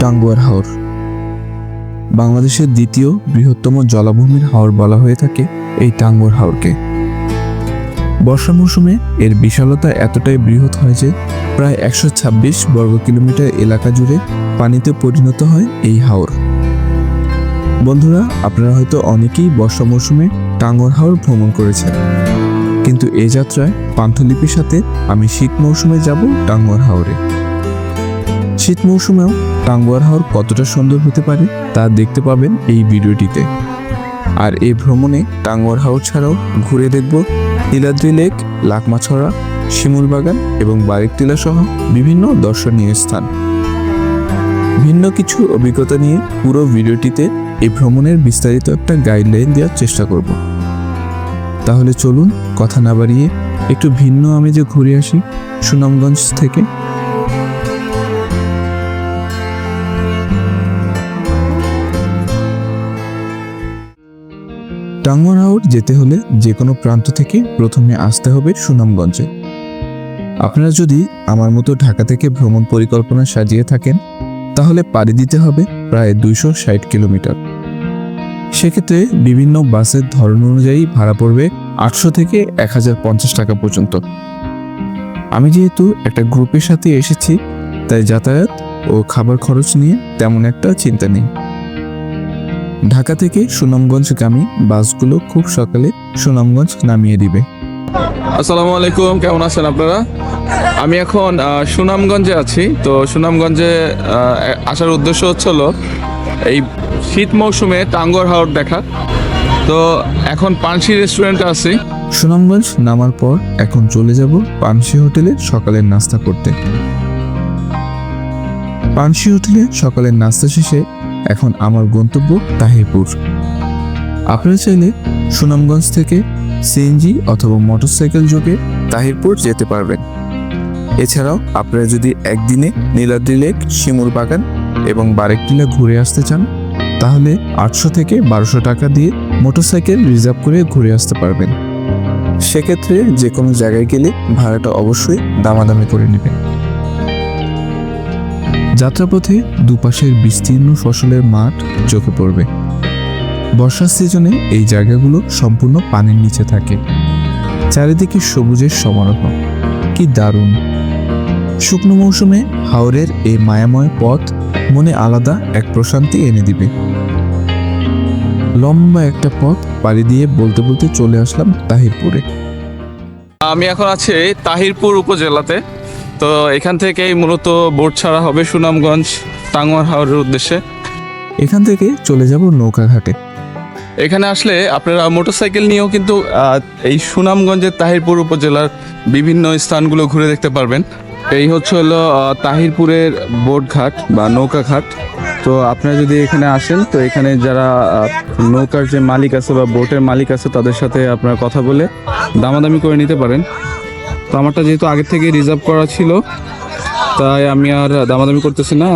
টাঙ্গুয়ার হাওর। বাংলাদেশের দ্বিতীয় বৃহত্তম জলাভূমির হাওর বলা হয়ে থাকে এই টাঙ্গুয়ার হাওরকে। বর্ষা মৌসুমে এর বিশালতা এতটাই বৃহৎ হয় যে প্রায় একশো ছাব্বিশ বর্গ কিলোমিটার এলাকা জুড়ে পানিতে পরিণত হয় এই হাওর। বন্ধুরা, আপনারা হয়তো অনেকেই বর্ষা মৌসুমে টাঙ্গর হাওর ভ্রমণ করেছেন। কিন্তু এই যাত্রায় পান্থলিপির সাথে আমি শীত মৌসুমে যাব টাঙ্গুয়ার হাওরে। শীত মৌসুমেও টাঙ্গুয়ার হাওর কতটা সুন্দর হতে পারে তা দেখতে পাবেন এই ভিডিওটিতে। আর এই ভ্রমণে টাঙ্গুয়ার হাওর ছাড়াও ঘুরে দেখব নীলাদ্রি লেক, লাকমাছড়া, শিমুল বাগান এবং বারেকটিলা সহ বিভিন্ন দর্শনীয় স্থান। ভিন্ন কিছু অভিজ্ঞতা নিয়ে পুরো ভিডিওটিতে এই ভ্রমণের বিস্তারিত একটা গাইডলাইন দেওয়ার চেষ্টা করব। তাহলে চলুন কথা না বাড়িয়ে একটু ভিন্ন আমেজে ঘুরে আসি সুনামগঞ্জ থেকে টাঙ্গর হাওর যেতে হলে যে কোনো প্রান্ত থেকে প্রথমে আসতে হবে সুনামগঞ্জে। আপনারা যদি আমার মতো ঢাকা থেকে ভ্রমণ পরিকল্পনা সাজিয়ে থাকেন, তাহলে পাড়ি দিতে হবে প্রায় দুইশো ষাট কিলোমিটার। সেক্ষেত্রে বিভিন্ন বাসের ধরন অনুযায়ী ভাড়া পড়বে আটশো থেকে এক হাজার পঞ্চাশ টাকা পর্যন্ত। আমি যেহেতু একটা গ্রুপের সাথে এসেছি, তাই যাতায়াত ও খাবার খরচ নিয়ে তেমন একটা চিন্তা নেই। ঢাকা থেকে সুনামগঞ্জগামী বাসগুলো খুব সকালে সুনামগঞ্জ নামিয়ে দিবে। আসসালামু আলাইকুম কেমন আছেন আপনারা? আমি এখন সুনামগঞ্জে আছি। তো সুনামগঞ্জে আসার উদ্দেশ্য হচ্ছিল এই শীত মৌসুমে টাঙ্গর হাওড় দেখা। তো এখন পানসি রেস্টুরেন্টে আছি। সুনামগঞ্জ নামার পর এখন চলে যাব পানসি হোটেলে সকালের নাস্তা করতে। পানসি হোটেলে সকালের নাস্তা শেষে এখন আমার গন্তব্য তাহিরপুর। আপনারা চাইলে সুনামগঞ্জ থেকে সিএনজি অথবা মোটরসাইকেল যোগে তাহিরপুর যেতে পারবেন। এছাড়াও আপনারা যদি একদিনে নীলাদ্রি লেক, শিমুল বাগান এবং বারেকটিলা ঘুরে আসতে চান, তাহলে আটশো থেকে বারোশো টাকা দিয়ে মোটরসাইকেল রিজার্ভ করে ঘুরে আসতে পারবেন। সেক্ষেত্রে যে কোনো জায়গায় গেলে ভাড়াটা অবশ্যই দামাদামি করে নেবেন। যাত্রাপথে দুপাশের বিস্তীর্ণ ফসলের মাঠ চোখে পড়বে। বর্ষার সিজনে এই জায়গাগুলো সম্পূর্ণ পানির নিচে থাকে। চারিদিকে সবুজের সমারোহ। কি দারুণ! শুকনো মৌসুমে হাওরের এই মায়াময় পথ মনে আলাদা এক প্রশান্তি এনে দিবে। লম্বা একটা পথ পাড়ি দিয়ে বলতে বলতে চলে আসলাম তাহিরপুরে। আমি এখন আছি তাহিরপুর উপজেলাতে। তো এখান থেকেই মূলত বোট ছাড়া হবে সুনামগঞ্জ টাঙ্গর হাওরের উদ্দেশ্যে। এখান থেকে চলে যাব নৌকা ঘাটে এখানে আসলে আপনারা মোটরসাইকেল নিয়েও কিন্তু এই সুনামগঞ্জের তাহিরপুর উপজেলার বিভিন্ন স্থানগুলো ঘুরে দেখতে পারবেন। এই হচ্ছে হলো তাহিরপুরের বোট ঘাট বা নৌকা ঘাট। তো আপনারা যদি এখানে আসেন তো এখানে যারা নৌকার যে মালিক আছে বা বোটের মালিক আছে তাদের সাথে আপনারা কথা বলে দামাদামি করে নিতে পারেন। তো আমারটা যেহেতু আগের থেকে রিজার্ভ করা ছিল, তাই আমি আর দামাদামি করতেছি না।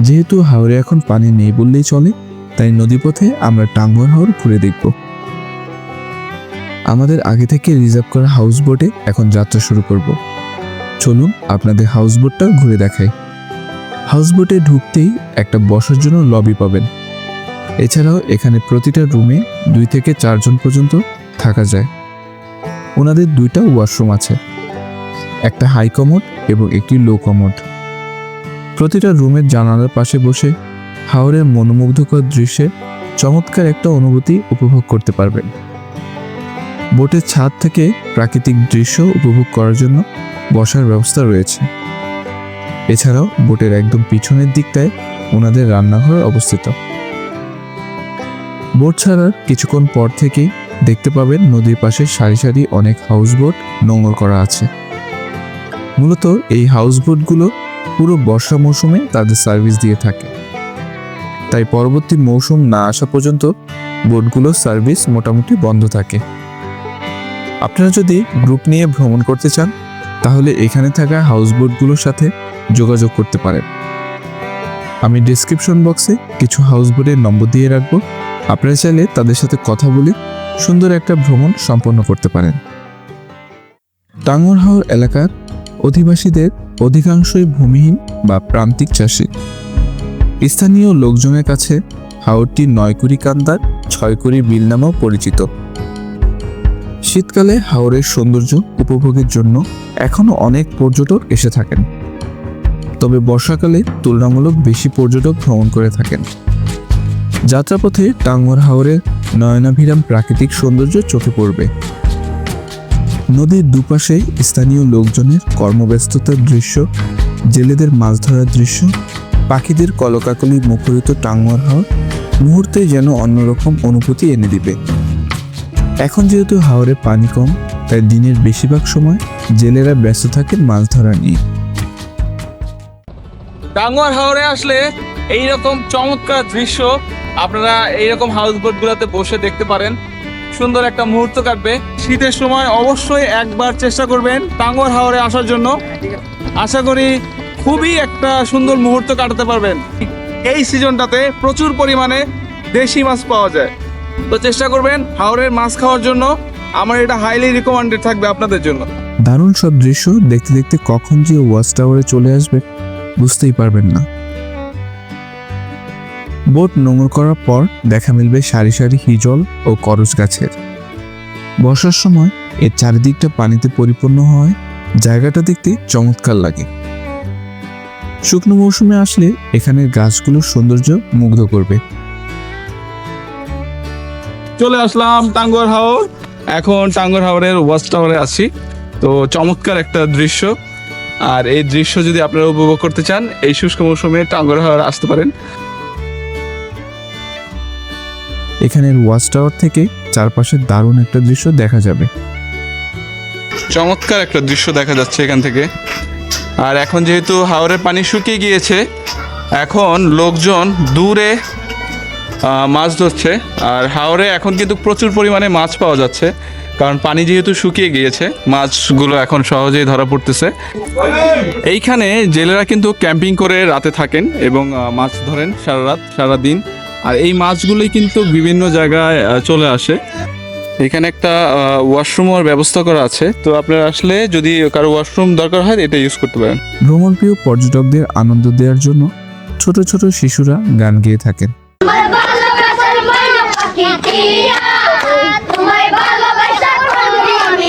যেহেতু হাওরে এখন পানি নেই বললেই চলে, তাই নদীপথে আমরা টাঙ্গুয়ার হাওর ঘুরে দেখব। আমাদের আগে থেকে রিজার্ভ করা হাউস বোটে এখন যাত্রা শুরু করব। চলুন আপনাদের হাউস বোটটা ঘুরে দেখাই। হাউস বোটে ঢুকতেই একটা বসার জন্য লবি পাবেন। এছাড়াও এখানে প্রতিটা রুমে দুই থেকে চারজন পর্যন্ত থাকা যায়। ওনাদের দুইটা ওয়াশরুম আছে। একটা হাই কমোড এবং একটি লো কমোড প্রতিটা রুমের জানালার পাশে বসে হাওরের মনোমুগ্ধকর দৃশ্যে চমৎকার একটা অনুভূতি উপভোগ করতে পারবেন। বোটের ছাদ থেকে প্রাকৃতিক দৃশ্য উপভোগ করার জন্য বসার ব্যবস্থা রয়েছে। এছাড়াও বোটের একদম পিছনের দিকটায় ওনাদের রান্নাঘর অবস্থিত। বোট ছাড়ার কিছুক্ষণ পর থেকেই দেখতে পাবেন নদীর পাশে সারি সারি অনেক হাউস বোট নোঙর করা আছে। মূলত এই হাউস বোটগুলো পুরো বর্ষা মৌসুমে তাদের সার্ভিস দিয়ে থাকে। তাই পরবর্তী মৌসুম না আসা পর্যন্ত বোটগুলোর সার্ভিস মোটামুটি বন্ধ থাকে। আপনারা যদি গ্রুপ নিয়ে ভ্রমণ করতে চান, তাহলে এখানে থাকা হাউস বোটগুলোর সাথে যোগাযোগ করতে পারেন। আমি ডিসক্রিপশন বক্সে কিছু হাউস বোটের নম্বর দিয়ে রাখব। আপনারা চাইলে তাদের সাথে কথা বলে সুন্দর একটা ভ্রমণ সম্পন্ন করতে পারেন। টাঙ্গর হাওর এলাকার অধিবাসীদের অধিকাংশই ভূমিহীন বা প্রান্তিক চাষি। স্থানীয় লোকজনের কাছে হাওরটি নয়কুড়ি কান্দার ছয়কুড়ি বিল নামেও পরিচিত। শীতকালে হাওরের সৌন্দর্য উপভোগের জন্য এখনও অনেক পর্যটক এসে থাকেন। তবে বর্ষাকালে তুলনামূলক বেশি পর্যটক ভ্রমণ করে থাকেন। যাত্রাপথে টাঙ্গর হাওরের নয়নাভিরাম প্রাকৃতিক সৌন্দর্য চোখে পড়বে। নদীর দুপাশে স্থানীয় লোকজনের কর্মব্যস্ততার দৃশ্য, জেলেদের মাছ ধরার দৃশ্য, পাখিদের কলকাকলি মুখরিত টাঙ্গর হাওর মুহূর্তে যেন অন্যরকম অনুভূতি এনে দিবে। এখন যেহেতু হাওরে পানি কম, তাই দিনের বেশিরভাগ সময় জেলেরা ব্যস্ত থাকেন মাছ ধরা নিয়ে। টাঙ্গুয়ার হাওরে আসলে এই রকম চমৎকার দৃশ্য আপনারা এইরকম হাউস বোটগুলোতে বসে দেখতে পারেন। সুন্দর একটা মুহূর্ত কাটবে। শীতের সময় অবশ্যই একবার চেষ্টা করবেন টাঙ্গুয়ার হাওরে আসার জন্য। আশা করি খুবই একটা সুন্দর মুহূর্ত কাটাতে পারবেন। এই সিজনটাতে প্রচুর পরিমাণে দেশি মাছ পাওয়া যায়। তো চেষ্টা করবেন হাওরের মাছ খাওয়ার জন্য। আমার এটা হাইলি রিকমেন্ডেড থাকবে আপনাদের জন্য। দারুণ সব দৃশ্য দেখতে দেখতে কখন যে ওয়াচ টাওয়ারে চলে আসবে, বুঝতেই পারবেন না। বোট নোংর করার পর দেখা মিলবে সারি সারি হিজল ও করজ গাছের। বর্ষার সময় এর চারিদিকটা পানিতে পরিপূর্ণ হয়, জায়গাটা দেখতে চমৎকার লাগে। শুকনো মৌসুমে আসলে এখানের গাছগুলোর সৌন্দর্য মুগ্ধ করবে। চলে আসলাম টাঙ্গর হাওর। এখন টাঙ্গর হাওরের ওয়াচ টাওয়ারে আছি। তো চমৎকার একটা দৃশ্য। আর এই দৃশ্য যদি আপনারা উপভোগ করতে চান, এই শুষ্ক মৌসুমে টাঙ্গর হাওর আসতে পারেন। এখানের ওয়াচ টাওয়ার থেকে চারপাশে দারুণ একটা দৃশ্য দেখা যাবে। চমৎকার একটা দৃশ্য দেখা যাচ্ছে এখান থেকে। আর এখন যেহেতু হাওরের পানি শুকিয়ে গিয়েছে, এখন লোকজন দূরে মাছ ধরছে। আর হাওরে এখন কিন্তু প্রচুর পরিমাণে মাছ পাওয়া যাচ্ছে, কারণ পানি যেহেতু শুকিয়ে গিয়েছে, মাছগুলো এখন সহজেই ধরা পড়তেছে। এইখানে জেলেরা কিন্তু ক্যাম্পিং করে রাতে থাকেন এবং মাছ ধরেন সারা রাত, সারা দিন। আর এই মাছগুলোই কিন্তু বিভিন্ন জায়গায় চলে আসে। এখানে একটা ওয়াশরুমের ব্যবস্থা করা আছে। তো আপনারা আসলে যদি কারও ওয়াশরুম দরকার হয় এটা ইউজ করতে পারেন। ভ্রমণপ্রিয় পর্যটকদের আনন্দ দেওয়ার জন্য ছোট ছোট শিশুরা গান গেয়ে থাকেন। ভালোবাসার আমি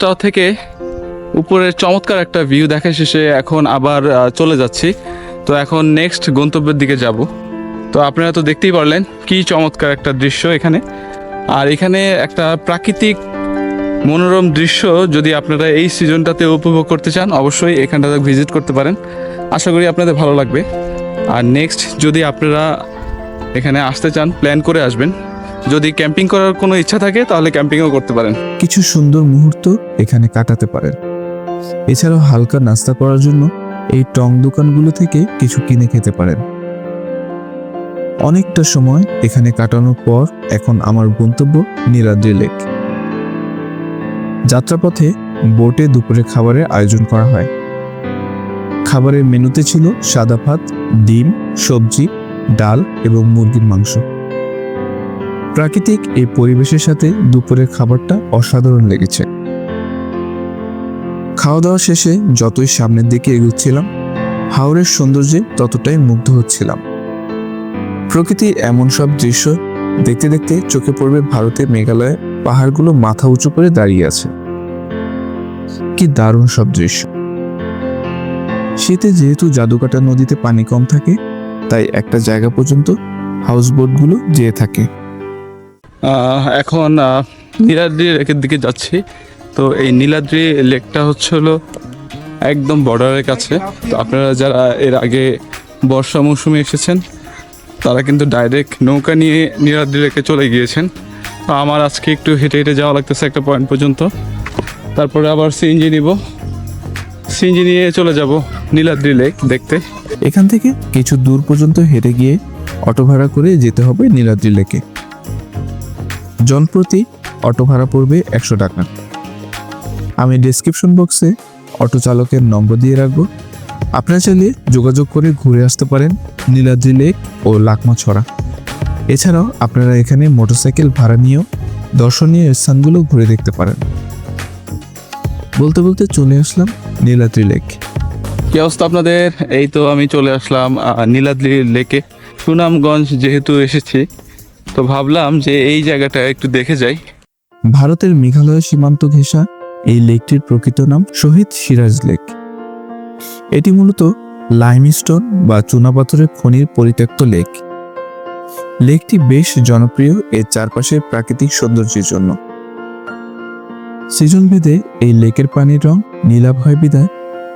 টাওয়ার থেকে উপরের চমৎকার একটা ভিউ দেখা শেষে এখন আবার চলে যাচ্ছি। তো এখন নেক্সট গন্তব্যের দিকে যাব। তো আপনারা তো দেখতেই পারলেন কি চমৎকার একটা দৃশ্য এখানে। আর এখানে একটা প্রাকৃতিক মনোরম দৃশ্য যদি আপনারা এই সিজনটাতে উপভোগ করতে চান, অবশ্যই এখানটাতে ভিজিট করতে পারেন। আশা করি আপনাদের ভালো লাগবে। আর নেক্সট যদি আপনারা এখানে আসতে চান প্ল্যান করে আসবেন। যদি ক্যাম্পিং করার কোনো ইচ্ছা থাকে, তাহলে ক্যাম্পিংও করতে পারেন। কিছু সুন্দর মুহূর্ত এখানে কাটাতে পারেন। এছাড়াও হালকা নাস্তা করার জন্য এই টং দোকানগুলো থেকে কিছু কিনে খেতে পারেন। অনেকটা সময় এখানে কাটানোর পর এখন আমার গন্তব্য নীলাদ্রি লেক। যাত্রাপথে বোটে দুপুরে খাবারের আয়োজন করা হয়। খাবারের মেনুতে ছিল সাদা ভাত, ডিম, সবজি, ডাল এবং মুরগির মাংস। প্রাকৃতিক এই পরিবেশের সাথে দুপুরের খাবারটা অসাধারণ লেগেছে। খাওয়া দাওয়া শেষে যতই সামনের দিকে এগুচ্ছিলাম, হাওরের সৌন্দর্যে ততটাই মুগ্ধ হচ্ছিলাম। প্রকৃতির এমন সব দৃশ্য দেখতে দেখতে চোখে পড়বে ভারতের মেঘালয়ে পাহাড়গুলো মাথা উঁচু করে দাঁড়িয়ে আছে। কি দারুণ সব দৃশ্য। শীতে যেহেতু জাদুকাটা নদীতে পানি কম থাকে, তাই একটা জায়গা পর্যন্ত হাউসবোটগুলো যেয়ে থাকে। এখন নীলাদ্রি লেকের দিকে যাচ্ছি। তো এই নীলাদ্রি লেকটা হচ্ছে হলো একদম বর্ডারের কাছে। তো আপনারা যারা এর আগে বর্ষা মৌসুমে এসেছেন, তারা কিন্তু ডাইরেক্ট নৌকা নিয়ে নীলাদ্রি লেকে চলে গিয়েছেন। তো আমার আজকে একটু হেঁটে হেঁটে যাওয়া লাগতেছে একটা পয়েন্ট পর্যন্ত। তারপরে আবার সিএনজি নিব। সিএনজি নিয়ে চলে যাব নীলাদ্রি লেক দেখতে। এখান থেকে কিছু দূর পর্যন্ত হেঁটে গিয়ে অটো ভাড়া করে যেতে হবে নীলাদ্রি লেকে। জনপ্রতি অটো ভাড়া পড়বে একশো টাকা। আমি ডেসক্রিপশন বক্সে অটো চালকের নম্বর দিয়ে রাখব। আপনারা চাইলে যোগাযোগ করে ঘুরে আসতে পারেন নীলাদ্রি লেক ও লাকমা ছড়া এছাড়াও আপনারা এখানে মোটরসাইকেল ভাড়া নিয়েও দর্শনীয় স্থানগুলো ঘুরে দেখতে পারেন। বলতে বলতে চলে আসলাম নীলাদ্রি লেক। কি অবস্থা আপনাদের? এই তো আমি চলে আসলাম নীলাদ্রি লেকে। সুনামগঞ্জ যেহেতু এসেছি তো ভাবলাম যে এই জায়গাটা একটু দেখে যাই। ভারতের মেঘালয় সীমান্ত ঘেঁষা এই লেকটির প্রকৃত নাম শহীদ সিরাজ লেক। এটি মূলত লাইমস্টোন বা চুনাপাথরের খনির পরিত্যক্ত লেক। লেকটি বেশ জনপ্রিয় এর চারপাশের প্রাকৃতিক সৌন্দর্যের জন্য। ভেদে এই লেকের পানির রং নীলাভ হয় বিদায়।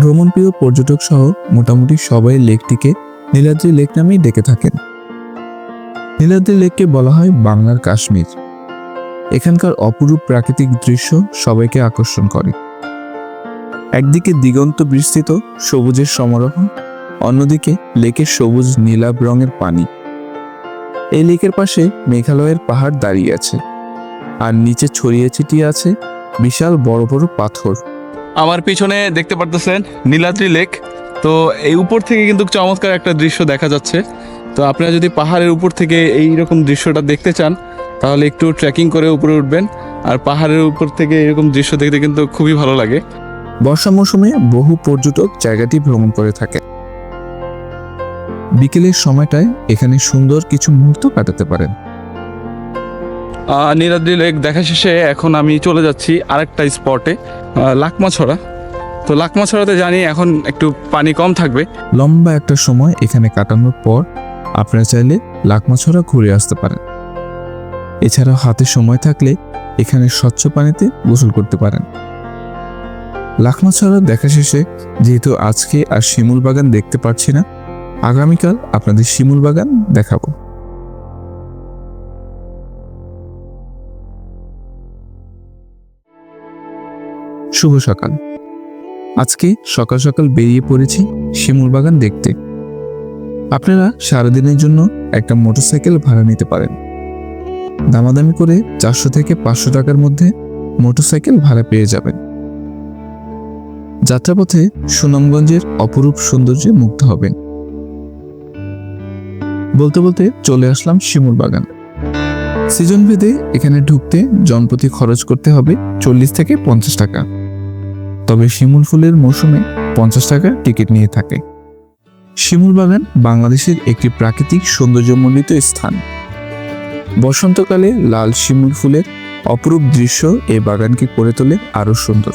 ভ্রমণপ্রিয় পর্যটক সহ মোটামুটি সবাই লেকটিকে নীলাদ্রি লেক নামেই ডেকে থাকেন। নীলাদ্রি লেককে বলা হয় বাংলার কাশ্মীর। এখানকার অপরূপ প্রাকৃতিক দৃশ্য সবাইকে আকর্ষণ করে। একদিকে দিগন্ত বিস্তৃত সবুজের সমারোহ, অন্যদিকে লেকের সবুজ নীলাভ রঙের পানি। এই লেকের পাশে মেঘালয়ের পাহাড় দাঁড়িয়ে আছে, আর নিচে ছড়িয়ে ছিটিয়ে আছে বিশাল বড় বড় পাথর। আমার পিছনে দেখতে পারতেছেন নীলাদ্রি লেক, তো এই উপর থেকে কিন্তু চমৎকার একটা দৃশ্য দেখা যাচ্ছে। তো আপনারা যদি পাহাড়ের উপর থেকে এই রকম দৃশ্যটা দেখতে চান তাহলে একটু ট্রেকিং করে উপরে উঠবেন। আর পাহাড়ের উপর থেকে এরকম দৃশ্য দেখতে কিন্তু খুবই ভালো লাগে। বর্ষা মৌসুমে বহু পর্যটক জায়গাটি ভ্রমণ করে থাকে। বিকেলের সময়টায় এখানে সুন্দর কিছু মুহূর্ত কাটাতে পারেন। আহ, নীলাদ্রি লেক দেখা শেষে এখন আমি চলে যাচ্ছি আরেকটা স্পটে লাকমাছড়া। তো লাকমাছড়াতে জানি এখন একটু পানি কম থাকবে। লম্বা একটা সময় এখানে কাটানোর পর আপনারা চাইলে লাকমাছড়া ঘুরে আসতে পারেন। এছাড়াও হাতে সময় থাকলে এখানে স্বচ্ছ পানিতে গোসল করতে পারেন। লাকমাছড়া দেখা শেষে, যেহেতু আজকে আর শিমুল বাগান দেখতে পাচ্ছি না, আগামীকাল আপনাদের শিমুল বাগান দেখাবো। শুভ সকাল। আজকে সকাল সকাল বেরিয়ে পড়েছি শিমুল বাগান দেখতে। আপনারা সারাদিনের জন্য একটা মোটরসাইকেল ভাড়া নিতে পারেন। দামাদামি করে চারশো থেকে পাঁচশো টাকার মধ্যে মোটরসাইকেল ভাড়া পেয়ে যাবেন। যাত্রাপথে সুনামগঞ্জের অপরূপ সৌন্দর্যে মুগ্ধ হবেন। বলতে বলতে চলে আসলাম শিমুর বাগান। সিজন ভেদে এখানে ঢুকতে জনপ্রতি খরচ করতে হবে চল্লিশ থেকে পঞ্চাশ টাকা। তবে শিমুল ফুলের মৌসুমে পঞ্চাশ টাকা টিকিট নিয়ে থাকে। শিমুল বাগান বাংলাদেশের একটি প্রাকৃতিক সৌন্দর্যমণ্ডিত স্থান। বসন্তকালে লাল শিমুল ফুলের অপরূপ দৃশ্য এই বাগানকে করে তোলে আরও সুন্দর।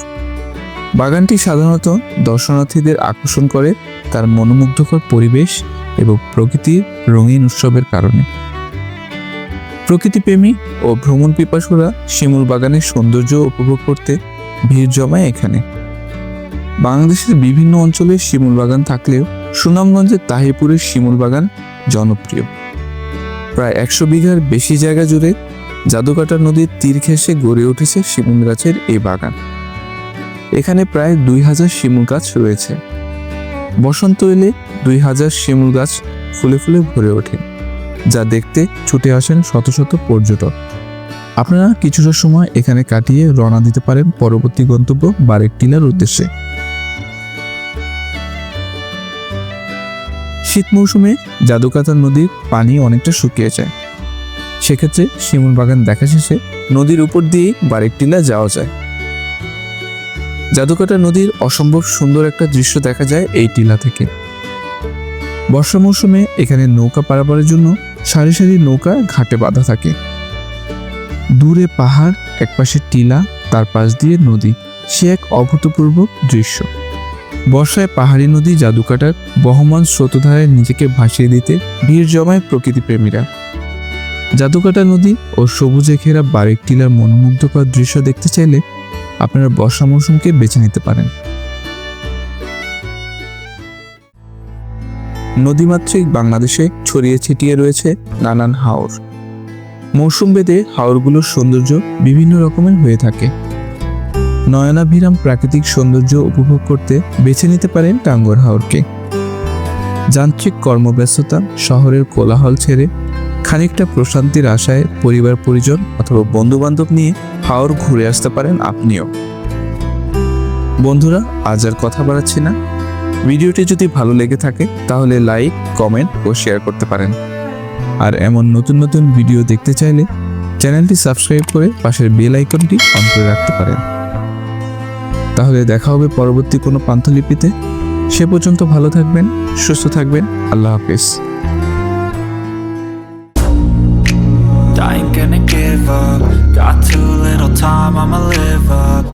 বাগানটি সাধারণত দর্শনার্থীদের আকর্ষণ করে তার মনোমুগ্ধকর পরিবেশ এবং প্রকৃতির রঙিন উৎসবের কারণে। প্রকৃতিপ্রেমী ও ভ্রমণ পিপাসুরা শিমুল বাগানের সৌন্দর্য উপভোগ করতে ভিড় জমায় এখানে। বাংলাদেশের বিভিন্ন অঞ্চলে শিমুল বাগান থাকলেও সুনামগঞ্জের তাহিরপুরের শিমুল বাগান জনপ্রিয়। প্রায় একশো বিঘার বেশি জায়গা জুড়ে জাদুকাটা নদীর তীর ঘেঁষে গড়ে উঠেছে শিমুল গাছের এই বাগান। এখানে প্রায় দুই হাজার শিমুল গাছ রয়েছে। বসন্ত এলে দুই হাজার শিমুল গাছ ফুলে ফুলে ভরে ওঠে, যা দেখতে ছুটে আসেন শত শত পর্যটক। আপনারা কিছুটা সময় এখানে কাটিয়ে রওনা দিতে পারেন পরবর্তী গন্তব্য বারেক টিলার উদ্দেশ্যে। শীত মৌসুমে জাদুকাতা নদীর পানি অনেকটা শুকিয়ে যায়। সেক্ষেত্রে শিমুল বাগান দেখা শেষে নদীর উপর দিয়েই বাড়ির টিলা যাওয়া যায়। জাদুকাটা নদীর অসম্ভব সুন্দর একটা দৃশ্য দেখা যায় এই টিলা থেকে। বর্ষা মৌসুমে এখানে নৌকা পারাপারের জন্য সারি সারি নৌকা ঘাটে বাঁধা থাকে। দূরে পাহাড়, একপাশে টিলা, তার পাশ দিয়ে নদী। সে এক অভূতপূর্ব দৃশ্য। বর্ষায় পাহাড়ি নদী জাদুকাটার বহমান স্রোতধারায় নিজেকে ভাসিয়ে দিতে ভিড় জমায় প্রকৃতিপ্রেমীরা। জাদুকাটা নদী ও সবুজে ঘেরা বারেক টিলার মনোমুগ্ধকর দৃশ্য দেখতে চাইলে আপনারা বর্ষা মৌসুমকে বেছে নিতে পারেন। নদীমাতৃক বাংলাদেশে ছড়িয়ে ছিটিয়ে রয়েছে নানান হাওর। মৌসুম ভেদে হাওরগুলোর সৌন্দর্য বিভিন্ন রকমের হয়ে থাকে। নয়নাভিরাম প্রাকৃতিক সৌন্দর্য উপভোগ করতে বেছে নিতে পারেন টাঙ্গর হাওরকে। যান্ত্রিক কর্মব্যস্ততা শহরের কোলাহল ছেড়ে খানিকটা প্রশান্তির আশায় পরিবার, পরিজন অথবা বন্ধু বান্ধব নিয়ে হাওর ঘুরে আসতে পারেন আপনিও। বন্ধুরা, আজ আর কথা বাড়াচ্ছি না। ভিডিওটি যদি ভালো লেগে থাকে, তাহলে লাইক, কমেন্ট ও শেয়ার করতে পারেন। আর এমন নতুন নতুন ভিডিও দেখতে চাইলে চ্যানেলটি সাবস্ক্রাইব করে পাশের বেল আইকনটি অন করে রাখতে পারেন। তাহলে দেখা হবে পরবর্তী কোনো পান্থলিপিতে সে পর্যন্ত ভালো থাকবেন সুস্থ থাকবেন আল্লাহ হাফিজ ain't gonna give up. Got too little time, I'ma live.